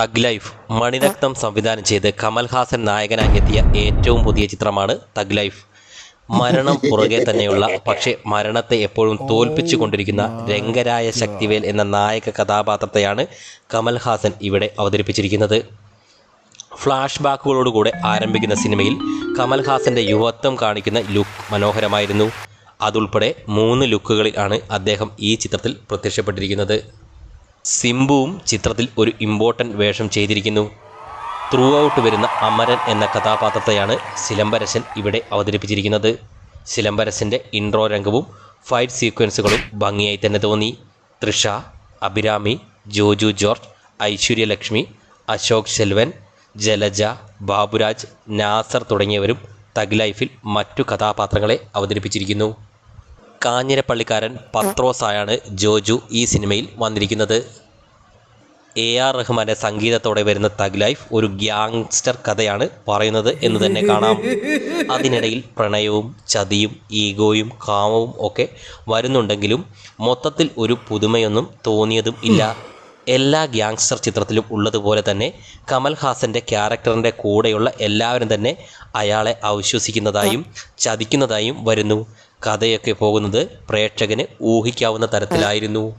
Thug life Mani Ratnam സംവിധാനം ചെയ്ത് കമൽഹാസൻ നായകനായി എത്തിയ ഏറ്റവും പുതിയ ചിത്രമാണ് തഗ് ലൈഫ്. മരണം പുറകെ തന്നെയുള്ള പക്ഷേ മരണത്തെ എപ്പോഴും തോൽപ്പിച്ചു കൊണ്ടിരിക്കുന്ന രംഗരായ ശക്തിവേൽ എന്ന നായക കഥാപാത്രത്തെയാണ് കമൽഹാസൻ ഇവിടെ അവതരിപ്പിച്ചിരിക്കുന്നത്. ഫ്ലാഷ് ബാക്കുകളോടുകൂടെ ആരംഭിക്കുന്ന സിനിമയിൽ കമൽഹാസന്റെ യുവത്വം കാണിക്കുന്ന ലുക്ക് മനോഹരമായിരുന്നു. അതുൾപ്പെടെ മൂന്ന് ലുക്കുകളിൽ ആണ് അദ്ദേഹം ഈ ചിത്രത്തിൽ പ്രത്യക്ഷപ്പെട്ടിരിക്കുന്നത്. സിംബുവും ചിത്രത്തിൽ ഒരു ഇമ്പോർട്ടന്റ് വേഷം ചെയ്തിരിക്കുന്നു. ത്രൂ ഔട്ട് വരുന്ന അമരൻ എന്ന കഥാപാത്രത്തെയാണ് സിലംബരശൻ ഇവിടെ അവതരിപ്പിച്ചിരിക്കുന്നത്. സിലംബരശന്റെ ഇൻട്രോ രംഗവും ഫൈറ്റ് സീക്വൻസുകളും ഭംഗിയായി തന്നെ തോന്നി. തൃഷ അഭിരാമി ജോജു ജോർജ് ഐശ്വര്യലക്ഷ്മി അശോക് ശെൽവൻ ജലജ ബാബുരാജ് നാസർ തുടങ്ങിയവരും തഗ് ലൈഫിൽ മറ്റു കഥാപാത്രങ്ങളെ അവതരിപ്പിച്ചിരിക്കുന്നു. കാഞ്ഞിരപ്പള്ളിക്കാരൻ പത്രോസായാണ് ജോജു ഈ സിനിമയിൽ വന്നിരിക്കുന്നത്. എ ആർ റഹ്മാന്റെ സംഗീതത്തോടെ വരുന്ന തഗ് ലൈഫ് ഒരു ഗ്യാങ്സ്റ്റർ കഥയാണ് പറയുന്നത് എന്ന് തന്നെ കാണാം. അതിനിടയിൽ പ്രണയവും ചതിയും ഈഗോയും കാമവും ഒക്കെ വരുന്നുണ്ടെങ്കിലും മൊത്തത്തിൽ ഒരു പുതുമയൊന്നും തോന്നിയതും ഇല്ല. എല്ലാ ഗ്യാങ്സ്റ്റർ ചിത്രത്തിലും ഉള്ളതുപോലെ തന്നെ കമൽഹാസന്റെ ക്യാരക്ടറിന്റെ കൂടെയുള്ള എല്ലാവരും തന്നെ അയാളെ അവിശ്വസിക്കുന്നതായും ചതിക്കുന്നതായും വരുന്നു. കഥയൊക്കെ പോകുന്നത് പ്രേക്ഷകന് ഊഹിക്കാവുന്ന തരത്തിലായിരുന്നു.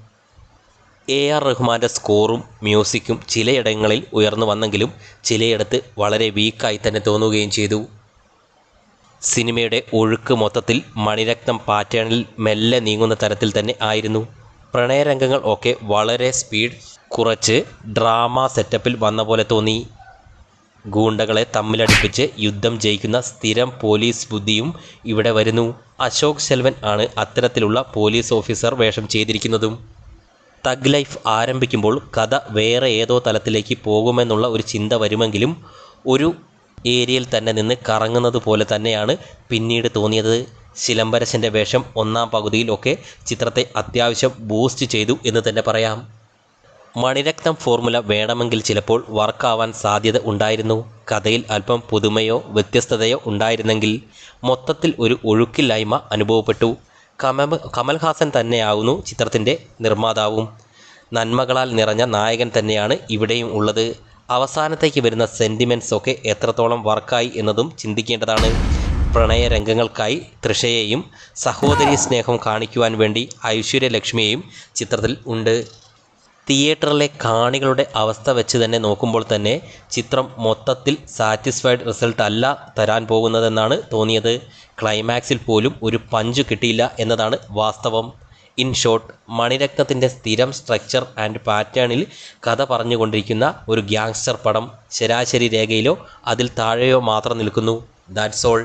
എ ആർ റഹ്മാന്റെ സ്കോറും മ്യൂസിക്കും ചിലയിടങ്ങളിൽ ഉയർന്നു വന്നെങ്കിലും ചിലയിടത്ത് വളരെ വീക്കായി തന്നെ തോന്നുകയും ചെയ്തു. സിനിമയുടെ ഒഴുക്ക് മൊത്തത്തിൽ മണിരക്തം പാറ്റേണിൽ മെല്ലെ നീങ്ങുന്ന തരത്തിൽ തന്നെ ആയിരുന്നു. പ്രണയരംഗങ്ങൾ ഒക്കെ വളരെ സ്പീഡ് കുറച്ച് ഡ്രാമ സെറ്റപ്പിൽ വന്ന പോലെ തോന്നി. ഗൂണ്ടകളെ തമ്മിലടിപ്പിച്ച് യുദ്ധം ജയിക്കുന്ന സ്ഥിരം പോലീസ് ബുദ്ധിയും ഇവിടെ വരുന്നു. അശോക് സെൽവൻ ആണ് അത്തരത്തിലുള്ള പോലീസ് ഓഫീസർ വേഷം ചെയ്തിരിക്കുന്നതും. തഗ് ലൈഫ് ആരംഭിക്കുമ്പോൾ കഥ വേറെ ഏതോ തലത്തിലേക്ക് പോകുമെന്നുള്ള ഒരു ചിന്ത വരുമെങ്കിലും ഒരു ഏരിയയിൽ തന്നെ നിന്ന് കറങ്ങുന്നത് പോലെ തന്നെയാണ് പിന്നീട് തോന്നിയത്. ശിലംബരശന്റെ വേഷം ഒന്നാം പകുതിയിലൊക്കെ ചിത്രത്തെ അത്യാവശ്യം ബൂസ്റ്റ് ചെയ്തു എന്ന് തന്നെ പറയാം. മണിരക്തം ഫോർമുല വേണമെങ്കിൽ ചിലപ്പോൾ വർക്കാവാൻ സാധ്യത ഉണ്ടായിരുന്നു. കഥയിൽ അല്പം പുതുമയോ വ്യത്യസ്തതയോ ഉണ്ടായിരുന്നെങ്കിൽ മൊത്തത്തിൽ ഒരു ഒഴുക്കില്ലായ്മ അനുഭവപ്പെട്ടു. കമൽ കമൽഹാസൻ തന്നെയാവുന്നു ചിത്രത്തിന്റെ നിർമ്മാതാവും. നന്മകളാൽ നിറഞ്ഞ നായകൻ തന്നെയാണ് ഇവിടെയും ഉള്ളത്. അവസാനത്തേക്ക് വരുന്ന സെന്റിമെന്റ്സ് ഒക്കെ എത്രത്തോളം വർക്കായി എന്നതും ചിന്തിക്കേണ്ടതാണ്. പ്രണയ രംഗങ്ങൾക്കായി തൃഷയെയും സഹോദരി സ്നേഹം കാണിക്കുവാൻ വേണ്ടി ഐശ്വര്യലക്ഷ്മിയെയും ചിത്രത്തിൽ ഉണ്ട്. തിയേറ്ററിലെ കാണികളുടെ അവസ്ഥ വെച്ച് തന്നെ നോക്കുമ്പോൾ തന്നെ ചിത്രം മൊത്തത്തിൽ സാറ്റിസ്ഫൈഡ് റിസൾട്ട് അല്ല തരാൻ പോകുന്നതെന്നാണ് തോന്നിയത്. ക്ലൈമാക്സിൽ പോലും ഒരു പഞ്ച് കിട്ടിയില്ല എന്നതാണ് വാസ്തവം. ഇൻ ഷോർട്ട് മണിരത്നത്തിന്റെ സ്ഥിരം സ്ട്രക്ചർ ആൻഡ് പാറ്റേണിൽ കഥ പറഞ്ഞുകൊണ്ടിരിക്കുന്ന ഒരു ഗ്യാങ്സ്റ്റർ പടം ശരാശരി രേഖയിലോ അതിൽ താഴെയോ മാത്രം നിൽക്കുന്നു. That's all